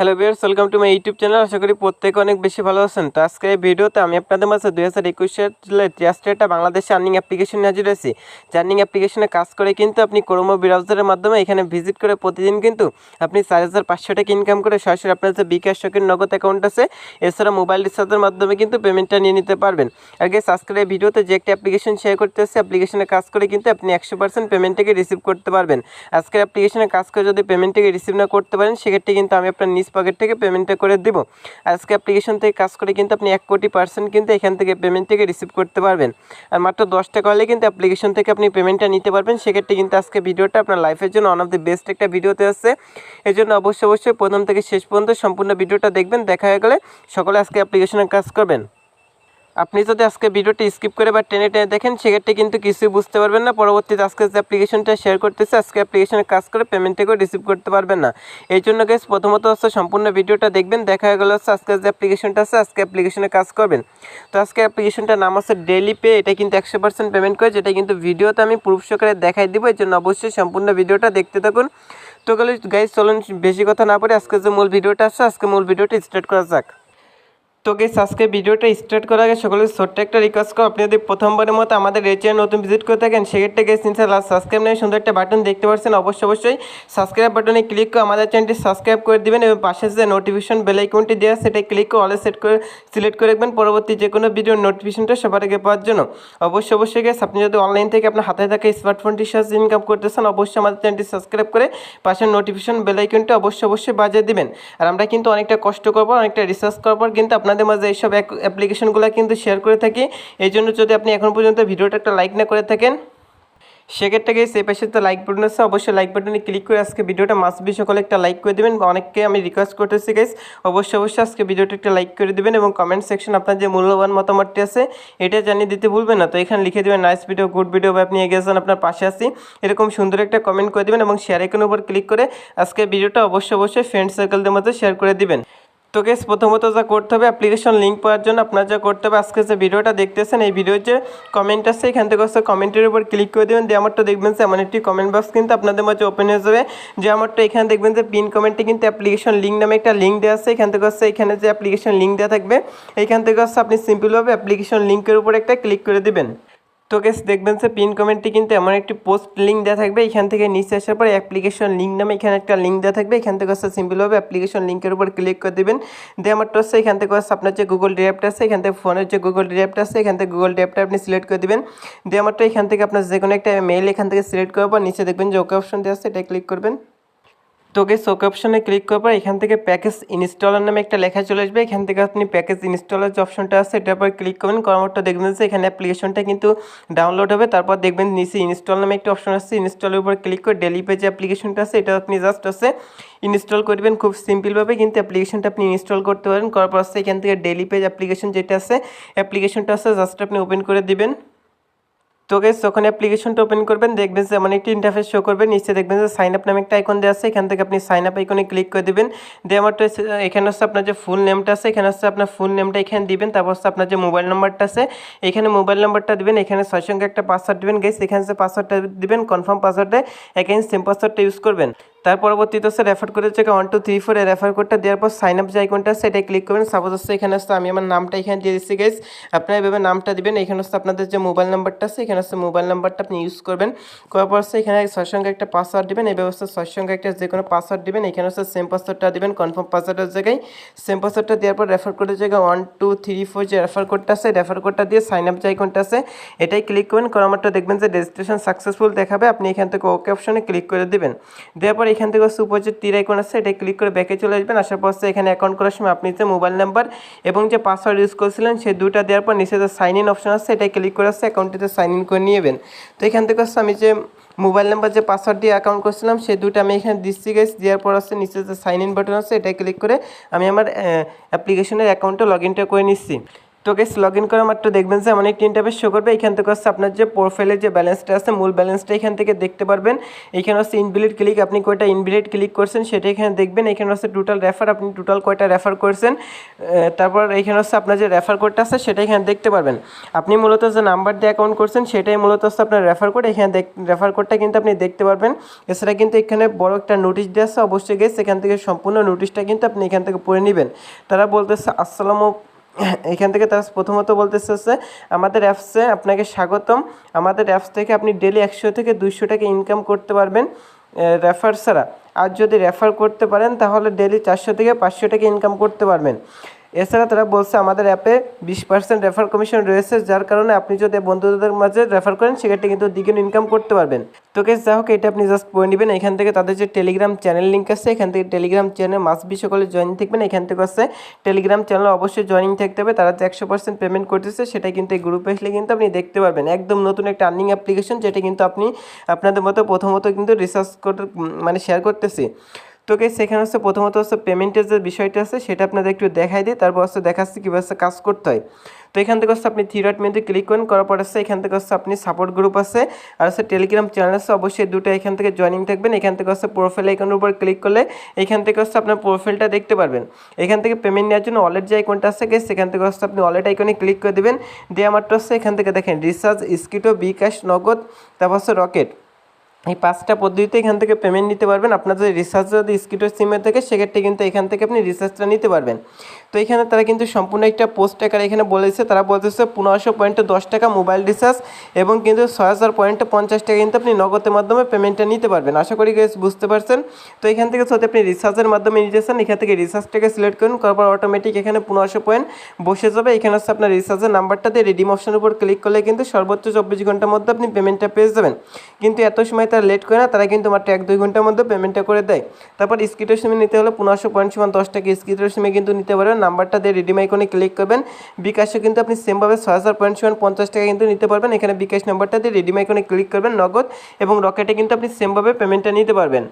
Hello viewers welcome to my YouTube channel আশা করি প্রত্যেকে অনেক বেশি ভালো আছেন। তো আজকে এই ভিডিওতে আমি আপনাদের মাঝে দুই হাজার একুশ জাস্ট একটা বাংলাদেশে আর্নিং অ্যাপ্লিকেশন হাজির যে আর্নিং অ্যাপ্লিকেশনে কাজ করে কিন্তু আপনি ক্রোমো ব্রাউজারের মাধ্যমে এখানে ভিজিট করে প্রতিদিন কিন্তু আপনি চার হাজার পাঁচশো টাকা ইনকাম করে সরাসরি আপনার যে বিকাশ শখের নগদ অ্যাকাউন্ট আছে, এছাড়া মোবাইল রিচার্জের মাধ্যমে কিন্তু পেমেন্টটা নিয়ে নিতে পারবেন। আর গেস আজকের এই ভিডিওতে যে একটি অ্যাপ্লিকেশন শেয়ার করতে আসছে অ্যাপ্লিকেশনে কাজ করে কিন্তু আপনি একশো পার্সেন্ট পেমেন্টটাকে রিসিভ করতে পারবেন। আজকের অ্যাপ্লিকেশনে কাজ করে যদি পেমেন্টটাকে রিসিভ না করতে পারেন, সেক্ষেত্রে কিন্তু আমি আপনার নিজ পকেট থেকে পেমেন্টটা করে দিব। আজকে অ্যাপ্লিকেশন থেকে কাজ করে কিন্তু আপনি এক কোটি পার্সেন্ট কিন্তু এখান থেকে পেমেন্ট থেকে রিসিভ করতে পারবেন। আর মাত্র দশটা কলে কিন্তু অ্যাপ্লিকেশন থেকে আপনি পেমেন্টটা নিতে পারবেন। সেক্ষেত্রে কিন্তু আজকে ভিডিওটা আপনার লাইফের জন্য ওয়ান অফ দ্য বেস্ট একটা ভিডিওতে আসছে এই জন্য অবশ্যই অবশ্যই প্রথম থেকে শেষ পর্যন্ত সম্পূর্ণ ভিডিওটা দেখবেন। দেখা হয়ে গেলে সকলে আজকে অ্যাপ্লিকেশনে কাজ করবেন। আপনি যদি আজকে ভিডিওটি স্কিপ করে বা টেনে টেনে দেখেন, সেক্ষেত্রে কিন্তু কিছুই বুঝতে পারবেন না। পরবর্তীতে আজকে যে অ্যাপ্লিকেশনটা শেয়ার করতেছে, আজকে অ্যাপ্লিকেশনে কাজ করে পেমেন্টটাকেও রিসিভ করতে পারবেন না। এই জন্য গেস প্রথমত হচ্ছে সম্পূর্ণ ভিডিওটা দেখবেন। দেখা গেল হচ্ছে আজকে যে অ্যাপ্লিকেশনটা আছে, আজকে অ্যাপ্লিকেশনে কাজ করবেন। তো আজকে অ্যাপ্লিকেশনটার নাম আছে ডেলি পে এটা কিন্তু একশো পার্সেন্ট পেমেন্ট করে যেটা কিন্তু ভিডিওতে আমি প্রুফ সহকারে দেখাই দিব। এই জন্য অবশ্যই সম্পূর্ণ ভিডিওটা দেখতে থাকুন। তো গেলে গাইজ চলুন বেশি কথা না পড়ে আজকে যে মূল ভিডিওটা আছে, আজকে মূল ভিডিওটা স্টার্ট করা যাক। তো গেস আজকে ভিডিওটা স্টার্ট করার আগে সকলের ছোট্ট একটা রিকোয়েস্ট করো। আপনি যদি প্রথমবারের মতো আমাদের এই চ্যানেল নতুন ভিজিট করে থাকেন, সেক্ষেত্রে গেস লাস্ট সাবস্ক্রাইব নিয়ে সুন্দর একটা বাটন দেখতে পাচ্ছেন অবশ্যই অবশ্যই সাবস্ক্রাইব বাটনে ক্লিক করে আমাদের চ্যানেলটি সাবস্ক্রাইব করে দিবেন এবং পাশে যে নোটিফিকেশন বেল আইকনটি দেওয়া সেটাই ক্লিক করে অলে সেট করে সিলেক্ট করে রাখবেন পরবর্তী যে কোনো ভিডিওর নোটিফিকেশনটা সবার আগে পাওয়ার জন্য। অবশ্যই অবশ্যই গেস আপনি যদি অনলাইন থেকে আপনার হাতে থাকা স্মার্টফোনটির সাহায্যে ইনকাম করতেছেন, অবশ্যই আমাদের চ্যানেলটি সাবস্ক্রাইব করে পাশের নোটিফিকেশন বেল আইকনটি অবশ্যই অবশ্যই বাজিয়ে দিবেন। আর আমরা কিন্তু অনেকটা কষ্ট করব অনেকটা রিসার্চ করার পর কিন্তু আপনাদের মাঝে এইসব অ্যাপ্লিকেশনগুলো কিন্তু শেয়ার করে থাকি। এই জন্য যদি আপনি এখন পর্যন্ত ভিডিওটা একটা লাইক না করে থাকেন, সেক্ষেত্রে গিয়ে সেই পাশে তো লাইক বাটন আছে, অবশ্যই লাইক বাটনে ক্লিক করে আজকে ভিডিওটা মাস্ট বি সকলে একটা লাইক করে দেবেন। অনেককে আমি রিকোয়েস্ট করতেছি গাইস অবশ্যই অবশ্যই আজকে ভিডিওটা একটা লাইক করে দেবেন এবং কমেন্ট সেকশন আপনার যে মূল্যবান মতামতটি আছে, এটা জানিয়ে দিতে ভুলবেন না। তো এখানে লিখে দেবেন নাইস ভিডিও গুড ভিডিও বা আপনি এগিয়ে যান, আপনার পাশে আসি এরকম সুন্দর একটা কমেন্ট করে দেবেন এবং শেয়ার আইকনের উপর ক্লিক করে আজকে ভিডিওটা অবশ্যই অবশ্যই ফ্রেন্ড সার্কেলদের মধ্যে শেয়ার করে দিবেন। তো গেস প্রথমত যা করতে হবে অ্যাপ্লিকেশন লিঙ্ক পাওয়ার জন্য আপনার যা করতে হবে, আজকে যে ভিডিওটা দেখতেছেন, এই ভিডিওর যে কমেন্ট আছে, এখান থেকে হচ্ছে কমেন্টের উপর ক্লিক করে দেবেন। দিয়ে আমারটা দেখবেন যে এমন একটি কমেন্ট বক্স কিন্তু আপনাদের মাঝে ওপেন হয়ে যাবে। যে আমারটা এখানে দেখবেন যে পিন কমেন্টে কিন্তু অ্যাপ্লিকেশন লিঙ্ক নামে একটা লিঙ্ক দেওয়া আছে। এখান থেকে হচ্ছে এখানে যে অ্যাপ্লিকেশন লিঙ্ক দেওয়া থাকবে এইখান থেকে হচ্ছে আপনি সিম্পলভাবে অ্যাপ্লিকেশন লিঙ্কের উপর একটা ক্লিক করে দিবেন। তো গেস দেখবেন যে পিন কমেন্টটি কিন্তু এমন একটি পোস্ট লিঙ্ক দেওয়া থাকবে। এখান থেকে নিচে আসার পরে অ্যাপ্লিকেশন লিঙ্ক নামে এখানে একটা লিঙ্ক দেওয়া থাকবে। এখান থেকে হচ্ছে সিম্পলভাবে অ্যাপ্লিকেশন লিঙ্কের উপর ক্লিক করে দেবেন। দিয়ে আমারটা হচ্ছে এখান থেকে হচ্ছে আপনার যে গুগল ড্রাইভটা আছে, এখান থেকে ফোনের যে গুগল ড্রাইভটা আছে, এখান থেকে গুগল ড্রাইভটা আপনি সিলেক্ট করে দেবেন। দিয়ে আমারটা এখান থেকে আপনার যে কোনো একটা মেল এখান থেকে সিলেক্ট করার পর নিচে দেখবেন যে ওকে অপশন দেওয়া আছে, এটা ক্লিক করবেন। তো গেস ওকে অপশনে ক্লিক করার পর এখান থেকে প্যাকেজ ইনস্টলার নামে একটা লেখা চলে আসবে। এখান থেকে আপনি প্যাকেজ ইনস্টলার যে অপশনটা আছে এটার পর ক্লিক করবেন। করার দেখবেন যে এখানে অ্যাপ্লিকেশনটা কিন্তু ডাউনলোড হবে। তারপর দেখবেন নিচে ইনস্টল নামে একটা অপশন আছে। ইনস্টলের উপর ক্লিক করে ডেলি পেজ অ্যাপ্লিকেশনটা আছে। এটা আপনি জাস্ট আছে ইনস্টল করবেন খুব সিম্পলভাবে কিন্তু অ্যাপ্লিকেশনটা আপনি ইনস্টল করতে পারেন। করার পর আছে এখান থেকে ডেলি পেজ অ্যাপ্লিকেশন যেটা আছে, অ্যাপ্লিকেশনটা আছে জাস্ট আপনি ওপেন করে দিবেন। তো গেস যখন অ্যাপ্লিকেশনটা ওপেন করবেন, দেখবেন যে এমন একটি ইন্টারফেস শো করবে। নিচে দেখবেন যে সাইন আপ নামে একটা আইকন দেওয়া আছে। এখান থেকে আপনি সাইন আপ আইকনে ক্লিক করে দেবেন। দিয়ে আমারটা এখানে হচ্ছে আপনার যে ফুল নেমটা আছে, এখানে হচ্ছে আপনার ফুল নেমটা এখানে দিবেন। তারপর হচ্ছে আপনার যে মোবাইল নাম্বারটা আছে, এখানে মোবাইল নাম্বারটা দিবেন। এখানে ছয় সঙ্গে একটা পাসওয়ার্ড দিবেন। গেস এখানে যে পাসওয়ার্ডটা দিবেন কনফার্ম পাসওয়ার্ডে এখানে সেম পাসওয়ার্ডটা ইউজ করবেন। তার পরবর্তীতে হচ্ছে রেফার করে হচ্ছে one two three four refer কোডটা দেওয়ার পর সাইন আপ যে আইকনটা আছে ক্লিক করবেন। সাপোজ হচ্ছে এখানে হচ্ছে আমি আমার নামটা এখানে দিয়ে দিচ্ছি গেস আপনারা এভাবে নামটা দিবেন। এখানে হচ্ছে আপনাদের যে মোবাইল নাম্বারটা আছে, এখানে হচ্ছে মোবাইল নাম্বারটা আপনি ইউজ করবেন। করার পর হচ্ছে এখানে ছয় সঙ্গে একটা পাসওয়ার্ড দেবেন। এই ব্যবস্থা ছয় সঙ্গে একটা যে কোনো পাসওয়ার্ড দেবেন। এখানে হচ্ছে সেম পাসওয়ার্ডটা দিবেন কনফার্ম পাসওয়ার্ডের জায়গায়। সেম পাসওয়ার্ডটা দেওয়ার পর রেফার কোডের জায়গায় ওয়ান টু থ্রি ফোর যে রেফার কোডটা আছে রেফার কোডটা দিয়ে সাইন আপ যে আইকনটা আছে, এটাই ক্লিক করবেন। করার মাত্র দেখবেন যে রেজিস্ট্রেশন সাকসেসফুল দেখাবে। আপনি এখান থেকে ওকে অপশনে ক্লিক করে দেবেন। দেওয়ার পর এখান থেকে হচ্ছে উপর যে তীর আইকন আছে, এটাই ক্লিক করে ব্যাকে চলে আসবেন। আসার পর এখানে অ্যাকাউন্ট করার সময় আপনি যে মোবাইল নাম্বার এবং যে পাসওয়ার্ড ইউজ করেছিলেন, সেই দুটা দেওয়ার পর নিচে যে সাইন ইন অপশন আছে, এটাই ক্লিক করে আসছে অ্যাকাউন্টটিতে সাইন ইন করে নিয়েবেন। তো এখান থেকে হচ্ছে আমি যে মোবাইল নাম্বার যে পাসওয়ার্ড দিয়ে অ্যাকাউন্ট করছিলাম সে দুটো আমি এখানে দিচ্ছি গেছি দেওয়ার পর আসছে নিচে যে সাইন ইন বাটন আছে এটা ক্লিক করে আমি আমার অ্যাপ্লিকেশনের অ্যাকাউন্টে লগ ইনটা করে নিচ্ছি। তো গেস লগ ইন করা মাত্র দেখবেন যে এমন একটি ইন্টারফেস শো করবে। এখান থেকে হচ্ছে আপনার যে প্রোফাইলের যে ব্যালেন্সটা আছে, মূল ব্যালেন্সটা এখান থেকে দেখতে পারবেন। এখানে হচ্ছে ইনভিলিড ক্লিক আপনি কয়টা ইনভিলিড ক্লিক করছেন সেটা এখানে দেখবেন। এখানে হচ্ছে টোটাল রেফার আপনি টোটাল কয়টা রেফার করছেন তারপর এখানে হচ্ছে আপনার যে রেফার কোডটা আছে, সেটা এখানে দেখতে পারবেন। আপনি মূলত যে নাম্বার দিয়ে অ্যাকাউন্ট করছেন, সেটাই মূলত হচ্ছে আপনার রেফার কোড এখানে রেফার কোডটা কিন্তু আপনি দেখতে পারবেন। এছাড়া কিন্তু এখানে বড় একটা নোটিশ দেওয়া আছে। অবশ্যই গেছে এখান থেকে সম্পূর্ণ নোটিশটা কিন্তু আপনি এখান থেকে পড়ে নেবেন। তারা বলতেছে, আসসালামু এখান থেকে তারা প্রথমত বলতেছে হচ্ছে, আমাদের অ্যাপসে আপনাকে স্বাগতম। আমাদের অ্যাপস থেকে আপনি ডেলি একশো থেকে দুইশো টাকা ইনকাম করতে পারবেন রেফার ছাড়া। আর যদি রেফার করতে পারেন, তাহলে ডেলি চারশো থেকে পাঁচশো টাকা ইনকাম করতে পারবেন। এছাড়া তারা বলছে আমাদের অ্যাপে বিশ পার্সেন্ট রেফার কমিশন রয়েছে যার কারণে আপনি যদি বন্ধুদের মাঝে রেফার করেন সেক্ষেত্রে কিন্তু দ্বিগুণ ইনকাম করতে পারবেন। তো কেস যা হোক এটা আপনি জাস্ট পড়ে নেবেন। এখান থেকে তাদের যে টেলিগ্রাম চ্যানেল লিঙ্ক আছে এখান থেকে টেলিগ্রাম চ্যানেল মাস বি সকলে জয়েন থাকবেন। এখান থেকে হচ্ছে টেলিগ্রাম চ্যানেল অবশ্যই জয়েনিং থাকতে হবে। তারা যে একশো পার্সেন্ট পেমেন্ট করতেছে সেটা কিন্তু এই গ্রুপে আসলে কিন্তু আপনি দেখতে পারবেন। একদম নতুন একটা আর্নিং অ্যাপ্লিকেশন যেটা কিন্তু আপনি আপনাদের মতো প্রথমত কিন্তু রিসার্চ করে উম, মানে শেয়ার করতেছি। তো সেখানে হচ্ছে প্রথমত হচ্ছে পেমেন্টের যে বিষয়টা আছে, সেটা আপনাদের একটু দেখাই দিই, তারপর হচ্ছে দেখাচ্ছে কীভাবে কাজ করতে হয়। তো এখান থেকে হচ্ছে আপনি থ্রি ডট মেনুতে ক্লিক করেন, করার পর হচ্ছে এখান থেকে হচ্ছে আপনি সাপোর্ট গ্রুপ আছে, আর হচ্ছে টেলিগ্রাম চ্যানেল আছে, অবশ্যই দুটো এখান থেকে জয়েনিং থাকবেন। এখান থেকে হচ্ছে প্রোফাইল আইকনের উপর ক্লিক করলে এখান থেকে হচ্ছে আপনার প্রোফাইলটা দেখতে পারবেন। এখান থেকে পেমেন্ট নেওয়ার জন্য ওয়ালেট যে আইকনটা আছে গেস সেখান থেকে হচ্ছে আপনি ওয়ালেট আইকনে ক্লিক করে দেবেন। দেওয়া মাত্র হচ্ছে এখান থেকে দেখেন রিচার্জ স্কিটো বিকাশ নগদ, তারপর হচ্ছে রকেট এই পাঁচটা পদ্ধতিতে এখান থেকে পেমেন্ট নিতে পারবেন। আপনার যদি রিচার্জ যদি স্কিটোর সিমে থাকে, সেক্ষেত্রে কিন্তু এখান থেকে আপনি রিচার্জটা নিতে পারবেন। তো এখানে তারা কিন্তু সম্পূর্ণ একটা পোস্ট টাকার এখানে বলেছে, তারা বলতেছে পনেরোশো পয়েন্টে দশ টাকা মোবাইল রিচার্জ এবং কিন্তু ছয় হাজার পয়েন্টে পঞ্চাশ টাকা কিন্তু আপনি নগদের মাধ্যমে পেমেন্টটা নিতে পারবেন। আশা করি guys বুঝতে পারছেন। তো এখান থেকে যদি আপনি রিচার্জের মাধ্যমে নিতে চান, এখান থেকে রিচার্জটাকে সিলেক্ট করুন, করার অটোমেটিক এখানে পনেরোশো পয়েন্ট বসে যাবে। এখানে হচ্ছে আপনার রিচার্জের নাম্বারটা দিয়ে রিডিম অপশনের উপর ক্লিক করলে কিন্তু সর্বোচ্চ চব্বিশ ঘণ্টার মধ্যে আপনি পেমেন্টটা পেয়ে যাবেন। কিন্তু এত সময় তারা লেট করে না, তারা কিন্তু মাত্র এক দুই ঘণ্টার মধ্যে পেমেন্টটা করে দেয়। তারপর স্কিটের সিমে নিতে হলে পনেরোশো পয়েন্ট সমান দশ টাকা স্কিটের সিমে কিন্তু নিতে পারবেন। নাম্বারটা দিয়ে রিডিম আইকনে ক্লিক করবেন। বিকাশে কিন্তু আপনি সেমভাবে ছয় হাজার পয়েন্ট সমান পঞ্চাশ টাকা কিন্তু নিতে পারবেন। এখানে বিকাশ নাম্বারটা দিয়ে রিডিম আইকনে ক্লিক করবেন নগদ এবং রকেটে কিন্তু আপনি সেমভাবে পেমেন্টটা নিতে পারবেন।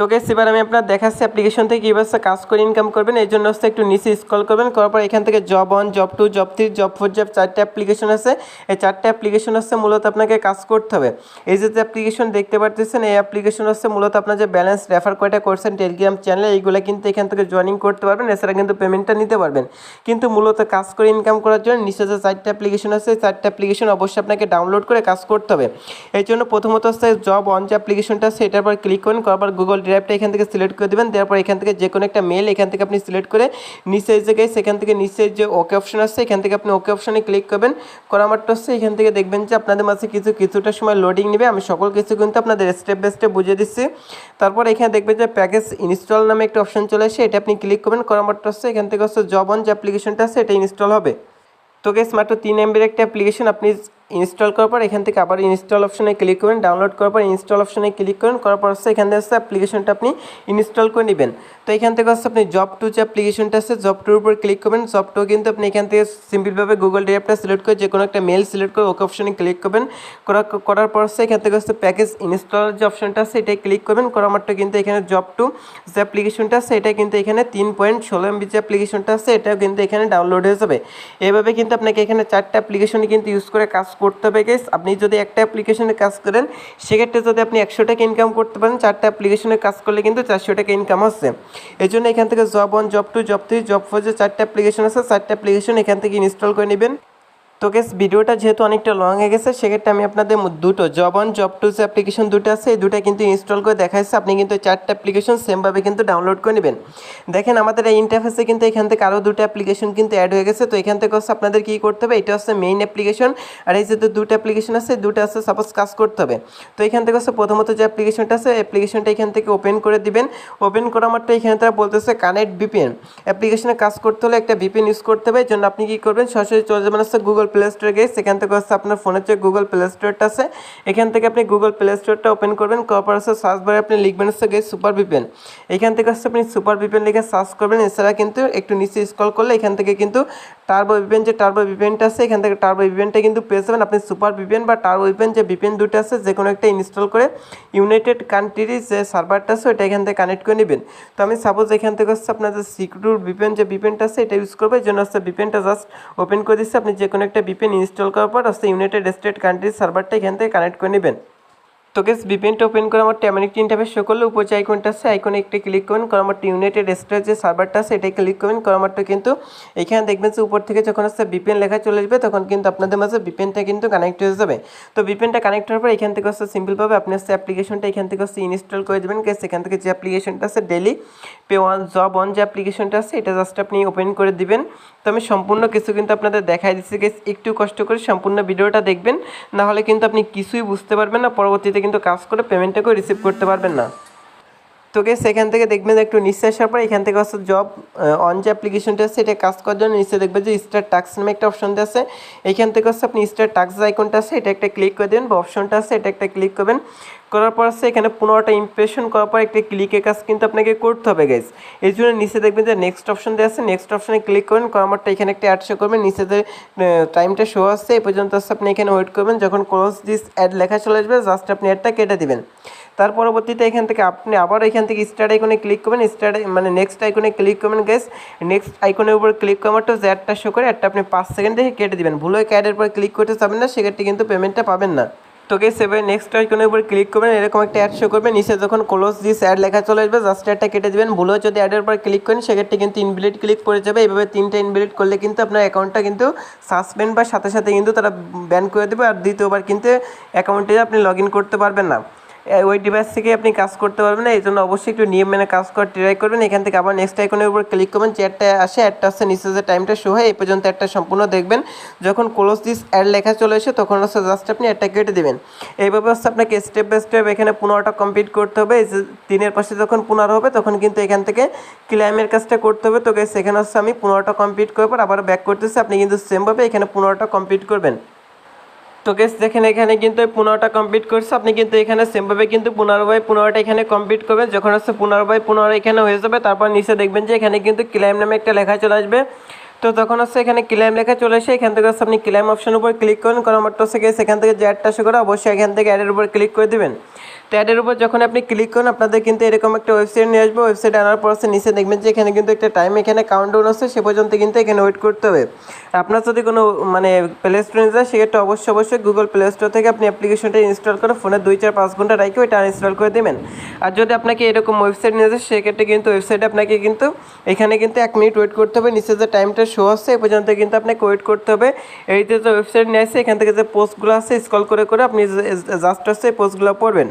তো গেস এবার আমি আপনার দেখাচ্ছি অ্যাপ্লিকেশন থেকে কীভাবে কাজ করে ইনকাম করবেন। এই জন্য হচ্ছে একটু নিচে স্ক্রল করবেন। করার পর এখান থেকে job one job two job three job four job চারটে অ্যাপ্লিকেশন আছে। এই চারটে অ্যাপ্লিকেশন হচ্ছে মূলত আপনাকে কাজ করতে হবে। এই যে অ্যাপ্লিকেশন দেখতে পারতেছেন, এই অ্যাপ্লিকেশন হচ্ছে মূলত আপনার যে ব্যালেন্স রেফার কয়টা করছেন টেলিগ্রাম চ্যানেলে এইগুলো কিন্তু এখান থেকে জয়েনিং করতে পারবেন। এছাড়া কিন্তু পেমেন্টটা নিতে পারবেন। কিন্তু মূলত কাজ করে ইনকাম করার জন্য নিচে যে চারটে অ্যাপ্লিকেশন আছে চারটে অ্যাপ্লিকেশন অবশ্যই আপনাকে ডাউনলোড করে কাজ করতে হবে। এই জন্য প্রথমত হচ্ছে জব অন যে অ্যাপ্লিকেশনটা আছে, এটার পর ক্লিক করুন। করার পর গুগল ড্রাইভটা এখান থেকে সিলেক্ট করে দেবেন তারপর এখান থেকে যে কোনো একটা মেল এখান থেকে আপনি সিলেক্ট করে নিচে যে জায়গায় সেখান থেকে নিচে যে ওকে অপশন আছে, এখান থেকে আপনি ওকে অপশনে ক্লিক করবেন। করা মাত্র হচ্ছে এখান থেকে দেখবেন যে আপনাদের মাঝে কিছু, কিছুটা সময় লোডিং নেবে। আমি সকল কিছু কিন্তু আপনাদের স্টেপ বাই স্টেপ বুঝিয়ে দিচ্ছি। তারপর এখানে দেখবেন যে প্যাকেজ ইনস্টল নামে একটা অপশন চলে আসে, এটা আপনি ক্লিক করবেন। করা মাত্র হচ্ছে এখান থেকে হচ্ছে জব অন যে অ্যাপ্লিকেশনটা আছে, এটা ইনস্টল হবে। তো গেস মাত্র তিন এমবির একটা অ্যাপ্লিকেশন আপনি ইনস্টল করার পর এখান থেকে আবার ইনস্টল অপশনে ক্লিক করবেন ডাউনলোড করার পর ইনস্টল অপশনে ক্লিক করেন করার পর হচ্ছে এখান থেকে হচ্ছে অ্যাপ্লিকেশনটা আপনি ইনস্টল করে নেবেন। তো এখান থেকে হচ্ছে আপনি জব টু যে অ্যাপ্লিকেশনটা আছে জব টুর উপর ক্লিক করবেন জব টু কিন্তু আপনি এখান থেকে সিম্পলভাবে গুগল ড্রাইভটা সিলেক্ট করে যে কোনো একটা মেল সিলেক্ট করে ওকে অপশনে ক্লিক করবেন। করার করার পর হচ্ছে এখান থেকে হচ্ছে প্যাকেজ ইনস্টল যে অপশনটা আছে এটাই ক্লিক করবেন। করা মাত্র কিন্তু এখানে জব টু যে অ্যাপ্লিকেশনটা আছে, এটা কিন্তু এখানে তিন পয়েন্ট ষোলো এমবি যে অ্যাপ্লিকেশনটা আছে, এটাও কিন্তু এখানে ডাউনলোড হয়ে যাবে। এভাবে কিন্তু আপনাকে এখানে চারটা অ্যাপ্লিকেশনে কিন্তু ইউজ করে কাজ করতে হবে গেস আপনি যদি একটা অ্যাপ্লিকেশনে কাজ করেন, সেক্ষেত্রে যদি আপনি একশো টাকা ইনকাম করতে পারেন, চারটা অ্যাপ্লিকেশনে কাজ করলে কিন্তু চারশো টাকা ইনকাম হচ্ছে। এই জন্য এখান থেকে job one job two job three job four যে চারটা অ্যাপ্লিকেশন আছে, চারটা অ্যাপ্লিকেশন এখান থেকে ইনস্টল করে নেবেন। তো গেস ভিডিওটা যেহেতু অনেকটা লং হয়ে গেছে, সেক্ষেত্রে আমি আপনাদের দুটো জব অন জব টুস অ্যাপ্লিকেশন দুটো আছে, এই দুটো কিন্তু ইনস্টল করে দেখাচ্ছে আপনি কিন্তু চারটে অ্যাপ্লিকেশন সেমভাবে কিন্তু ডাউনলোড করে নেবেন। দেখেন আমাদের এই ইন্টারফেসে কিন্তু এখান থেকে আরও দুটো অ্যাপ্লিকেশন কিন্তু অ্যাড হয়ে গেছে। তো এখান থেকে হচ্ছে আপনাদের কী করতে হবে, এটা হচ্ছে মেইন অ্যাপ্লিকেশন আর এই যে দুটো অ্যাপ্লিকেশন আছে, দুটো আছে সাপোজ কাজ করতে হবে। তো এখান থেকে হচ্ছে প্রথমত যে অ্যাপ্লিকেশনটা আছে অ্যাপ্লিকেশনটা এখান থেকে ওপেন করে দিবেন। ওপেন করা মাত্র এখানে তারা বলতেছে কানেক্ট ভিপিএন অ্যাপ্লিকেশনে কাজ করতে হলে একটা ভিপিএন ইউজ করতে হবে জন্য আপনি কী করবেন, সরাসরি চলে যাবেন হচ্ছে গুগল প্লে স্টোরে গিয়ে সেখান থেকে হচ্ছে আপনার ফোনের যে গুগল প্লে স্টোরটা আছে, এখান থেকে আপনি গুগল প্লে স্টোরটা ওপেন করবেন, করার হচ্ছে সার্চ বারে আপনি লিখবেন হচ্ছে গিয়ে সুপার ভিপেন এখান থেকে হচ্ছে আপনি সুপার ভিপেন লিখে সার্চ করবেন, এছাড়া কিন্তু একটু নিচে স্ক্রল করলে এখান থেকে কিন্তু টার্বো ভিপেন যে টার্বো ভিপেনটা আছে, এখান থেকে টার্বো ভিপেনটা কিন্তু পেয়ে যাবেন আপনি সুপার ভিপেন বা টার্বো ভিপেন যে ভিপেন দুটো আছে যে কোনো একটা ইনস্টল করে ইউনাইটেড কান্ট্রির যে সার্ভারটা আছে ওটা এখান থেকে কানেক্ট করে নেবেন। তো আমি সাপোজ এখান থেকে হচ্ছে আপনার যে সিকিউর ভিপেন যে ভিপেনটা আছে, এটা ইউজ করবে, এই জন্য হচ্ছে ভিপেনটা জাস্ট ওপেন করে দিচ্ছে। আপনি যে কোনো একটা ভিপেন ইনস্টল করার পর হচ্ছে ইউনাইটেড স্টেট কান্ট্রির সার্ভারটা এখান থেকে কানেক্ট করে নেবেন। তো গেস ভিপিএনটা ওপেন করে আমার ট্যামানিক ইন্টারফেস শো করলে। উপর যে আইকনটা আছে আইকনে একটু ক্লিক করবেন করে আমার ইউনাইটেড স্টেট যে সার্ভারটা আছে, এটাই ক্লিক করবেন করে আমারটা কিন্তু এখানে দেখবেন যে উপর থেকে যখন হচ্ছে ভিপিএন লেখা চলে আসবে, তখন কিন্তু আপনাদের মাঝে ভিপিএনটা কিন্তু কানেক্ট হয়ে যাবে। তো ভিপিএনটা কানেক্ট হওয়ার পর এখান থেকে হচ্ছে সিম্পলভাবে আপনি হচ্ছে অ্যাপ্লিকেশনটা এখান থেকে হচ্ছে ইনস্টল করে দেবেন। গেস এখান থেকে যে অ্যাপ্লিকেশনটা আছে daily pay one job on যে অ্যাপ্লিকেশনটা আছে, এটা জাস্ট আপনি ওপেন করে দিবেন। তো আমি সম্পূর্ণ কিছু কিন্তু আপনাদের দেখাই দিচ্ছি। গেস একটু কষ্ট করে সম্পূর্ণ ভিডিওটা দেখবেন। না হলে কিন্তু আপনি কিছুই বুঝতে পারবেন না। পরবর্তীতে কিন্তু কাজ করে পেমেন্টটাকেও রিসিভ করতে পারবেন না। তো গেস এখান থেকে দেখবেন একটু নিচে আসার পর এখান থেকে হচ্ছে জব অন যে অ্যাপ্লিকেশনটা আছে এটা কাজ করার জন্য নিচে দেখবেন যে স্টার টাক্স নামে একটা অপশন আছে। এখান থেকে হচ্ছে আপনি স্টার টাক্স আইকনটা আছে, এটা একটা ক্লিক করে দেবেন বা অপশনটা আছে, এটা একটা ক্লিক করবেন। করার পর আছে এখানে পনেরোটা ইমপ্রেশন করার পর একটা ক্লিকের কাজ কিন্তু আপনাকে করতে হবে গাইজ এই জন্য নিচে দেখবেন যে নেক্সট অপশন দেওয়া আছে নেক্সট অপশনে ক্লিক করবেন, করার পরটা এখানে একটা অ্যাড শো করবেন, নিচে টাইমটা শো আসছে এই পর্যন্ত আপনি এখানে ওয়েট করবেন, যখন ক্লোজ দিস অ্যাড লেখা চলে আসবে জাস্ট আপনি অ্যাডটা কেটে দিবেন। তার পরবর্তীতে এখান থেকে আপনি আবার এখান থেকে স্টার্ট আইকনে ক্লিক করবেন স্টার্ট মানে নেক্সট আইকনে ক্লিক করবেন গ্যাস নেক্সট আইকনের উপর ক্লিক করার তো যে অ্যাডটা শো করে একটা আপনি পাঁচ সেকেন্ড দেখে কেটে দেবেন। ভুল অ্যাডের পর ক্লিক করতে যাবেন না, সেক্ষেত্রে কিন্তু পেমেন্টটা পাবেন না। তো গেস এবার নেক্সট আইকনের উপর ক্লিক করবেন, এরকম একটা অ্যাড শো করবে নিচে যখন ক্লোজ দিস অ্যাড লেখা চলে আসবে জাস্ট অ্যাডটা কেটে দেবেন। ভুলেও যদি অ্যাডের উপর ক্লিক করেন, সেক্ষেত্রে কিন্তু ইনভিলিট ক্লিক পড়ে যাবে। এইভাবে তিনটা ইনভিলিট করলে কিন্তু আপনার অ্যাকাউন্টটা কিন্তু সাসপেন্ড বা সাথে সাথে কিন্তু তারা ব্যান করে দেবে। আর দ্বিতীয়বার কিন্তু অ্যাকাউন্টে আপনি লগ করতে পারবেন না। ওই ডিভাইস থেকে আপনি কাজ করতে পারবেন না এই জন্য অবশ্যই একটু নিয়ম মেনে কাজ করার ট্রাই করবেন। এখান থেকে আবার নেক্সট আইকনের উপর ক্লিক করবেন অ্যাডটা আসে অ্যাডটা আসছে নিচে যে টাইমটা শো হয়, এই পর্যন্ত একটা সম্পূর্ণ দেখবেন। যখন ক্লোজ দিস অ্যাড লেখা চলে এসে তখন হচ্ছে জাস্ট আপনি অ্যাডটা কেটে দেবেন। এইভাবে হচ্ছে আপনাকে স্টেপ বাই স্টেপ এখানে পনেরোটা কমপ্লিট করতে হবে। এই যে পাশে যখন পুনর হবে, তখন কিন্তু এখান থেকে ক্লাইমের কাজটা করতে হবে। তো এখানে হচ্ছে আমি পনেরোটা কমপ্লিট করার পর আবার ব্যাক করতেছি। আপনি কিন্তু সেমভাবে এখানে পনেরোটা কমপ্লিট করবেন। তো গেস দেখেন এখানে কিন্তু পনেরোটা কমপ্লিট করছে। আপনি কিন্তু এখানে সেমভাবে কিন্তু পনেরো বাই পনেরোটা এখানে কমপ্লিট করবেন যখন হচ্ছে পনেরো বাই পনেরো এখানে হয়ে যাবে, তারপর নিচে দেখবেন যে এখানে কিন্তু ক্লাইম নামে একটা লেখা চলে আসবে। তো তখন হচ্ছে এখানে ক্লাইম লেখা চলে আসে, এখান থেকে আপনি ক্লাইম অপশন উপর ক্লিক করেন হচ্ছে গেছে এখান থেকে যে অ্যাডটা শো করে অবশ্যই এখান থেকে অ্যাডের উপর ক্লিক করে দেবেন। তো অ্যাডের উপর যখন আপনি ক্লিক করেন, আপনাদের কিন্তু এরকম একটা ওয়েবসাইট নিয়ে আসবে। ওয়েবসাইট আনার পর হচ্ছে নিচে দেখবেন যে এখানে কিন্তু একটা টাইম এখানে কাউন্টডাউন আছে, সে পর্যন্ত কিন্তু এখানে ওয়েট করতে হবে। আপনার যদি কোনো মানে প্লে স্টোরে যায় সেক্ষেত্রে অবশ্যই অবশ্যই গুগল প্লে স্টোর থেকে আপনি অ্যাপ্লিকেশনটা ইনস্টল করে ফোনে দুই চার পাঁচ ঘণ্টা রাখে ওইটা আনইনস্টল করে দেবেন। আর যদি আপনাকে এরকম ওয়েবসাইট নিয়ে যায় সেক্ষেত্রে কিন্তু ওয়েবসাইটে আপনাকে কিন্তু এখানে কিন্তু এক মিনিট ওয়েট করতে হবে। নিচে যে টাইমটা শো আসছে এই পর্যন্ত কিন্তু আপনাকে কোয়েট করতে হবে। এইতে তো ওয়েবসাইট নিয়ে আসছে, এখান থেকে যে পোস্টগুলো আছে স্কল করে করে আপনি জাস্ট হচ্ছে পোস্টগুলো পড়বেন।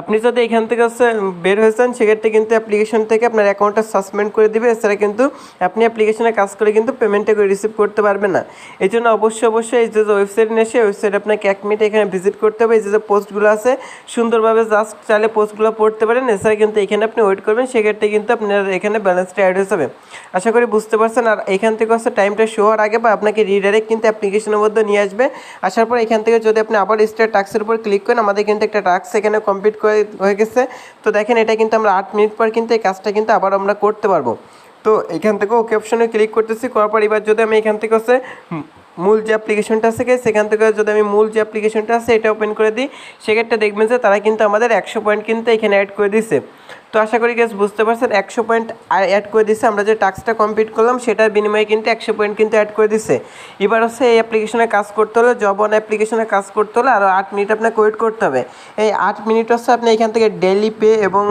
আপনি যদি এখান থেকে হচ্ছে বের হয়েছেন সেক্ষেত্রে কিন্তু অ্যাপ্লিকেশন থেকে আপনার অ্যাকাউন্টটা সাসপেন্ড করে দিবে। এছাড়া কিন্তু আপনি অ্যাপ্লিকেশনে কাজ করে কিন্তু পেমেন্টটা করে রিসিভ করতে পারবেন না। এই জন্য অবশ্যই অবশ্যই এই যে ওয়েবসাইট নিয়ে এসে ওয়েবসাইট আপনাকে এক মিনিট এখানে ভিজিট করতে হবে। এই যে পোস্টগুলো আছে, সুন্দরভাবে জাস্ট চাইলে পোস্টগুলো পড়তে পারেন। এছাড়া কিন্তু এখানে আপনি ওয়েট করবেন, সেক্ষেত্রে কিন্তু আপনার এখানে ব্যালেন্সটা অ্যাড হয়ে যাবে। আশা করি বুঝতে পারছেন। আর এখান থেকে হচ্ছে টাইমটা শো হওয়ার আগে বা আপনাকে রিডাইরেক্ট কিন্তু অ্যাপ্লিকেশনের মধ্যে নিয়ে আসবে। আসার পর এখান থেকে যদি আপনি আবার স্টার টাক্সের উপর ক্লিক করেন, আমাদের কিন্তু একটা টাক্স এখানে কমপ্লিট হয়ে গেছে। তো দেখেন, এটা কিন্তু আমরা আট মিনিট পর কিন্তু এই কাজটা কিন্তু আবার আমরা করতে পারব। তো এখান থেকে ওকে অপশনে ক্লিক করতেছি। করার পর এবার যদি আমি এখান থেকে হচ্ছে মূল যে অ্যাপ্লিকেশনটা আছে সেখান থেকে যদি আমি মূল যে অ্যাপ্লিকেশনটা আছে, এটা ওপেন করে দিই, সেক্ষেত্রে দেখবেন যে তারা কিন্তু আমাদের একশো পয়েন্ট কিন্তু এখানে অ্যাড করে দিছে তো আশা করি গ্যাস বুঝতে পারছেন, একশো পয়েন্ট অ্যাড করে দিছে। আমরা যে টাস্কটা কমপ্লিট করলাম, সেটার বিনিময়ে কিন্তু একশো পয়েন্ট কিন্তু অ্যাড করে দিছে। এবার হচ্ছে এই অ্যাপ্লিকেশনে কাজ করতে হলে জব অন অ্যাপ্লিকেশনে কাজ করতে হলে আরও আট মিনিট আপনাকে ওয়েট করতে হবে। এই আট মিনিট হচ্ছে আপনি এখান থেকে ডেলি পে এবং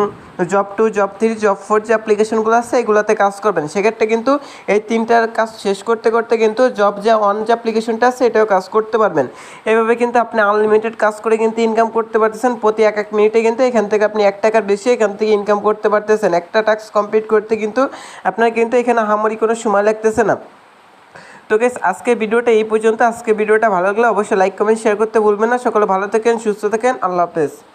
job two job three job four যে অ্যাপ্লিকেশনগুলো আছে, এগুলোতে কাজ করবেন। সেক্ষেত্রে কিন্তু এই তিনটার কাজ শেষ করতে করতে কিন্তু জব যে অন যে অ্যাপ্লিকেশনটা আছে, এটাও কাজ করতে পারবেন। এভাবে কিন্তু আপনি আনলিমিটেড কাজ করে কিন্তু ইনকাম করতে পারতেছেন। প্রতি এক এক মিনিটে কিন্তু এখান থেকে আপনি এক টাকার বেশি এখান থেকে ইনকাম করতে পারতেছেন। একটা টাস্ক কমপ্লিট করতে কিন্তু আপনার কিন্তু এখানে হামারি কোনো সময় লাগতেছে না। তো গেস আজকে ভিডিওটা এই পর্যন্ত। আজকে ভিডিওটা ভালো লাগলে অবশ্যই লাইক কমেন্ট শেয়ার করতে ভুলবেন না। সকলে ভালো থাকেন, সুস্থ থাকেন। আল্লাহ হাফেজ।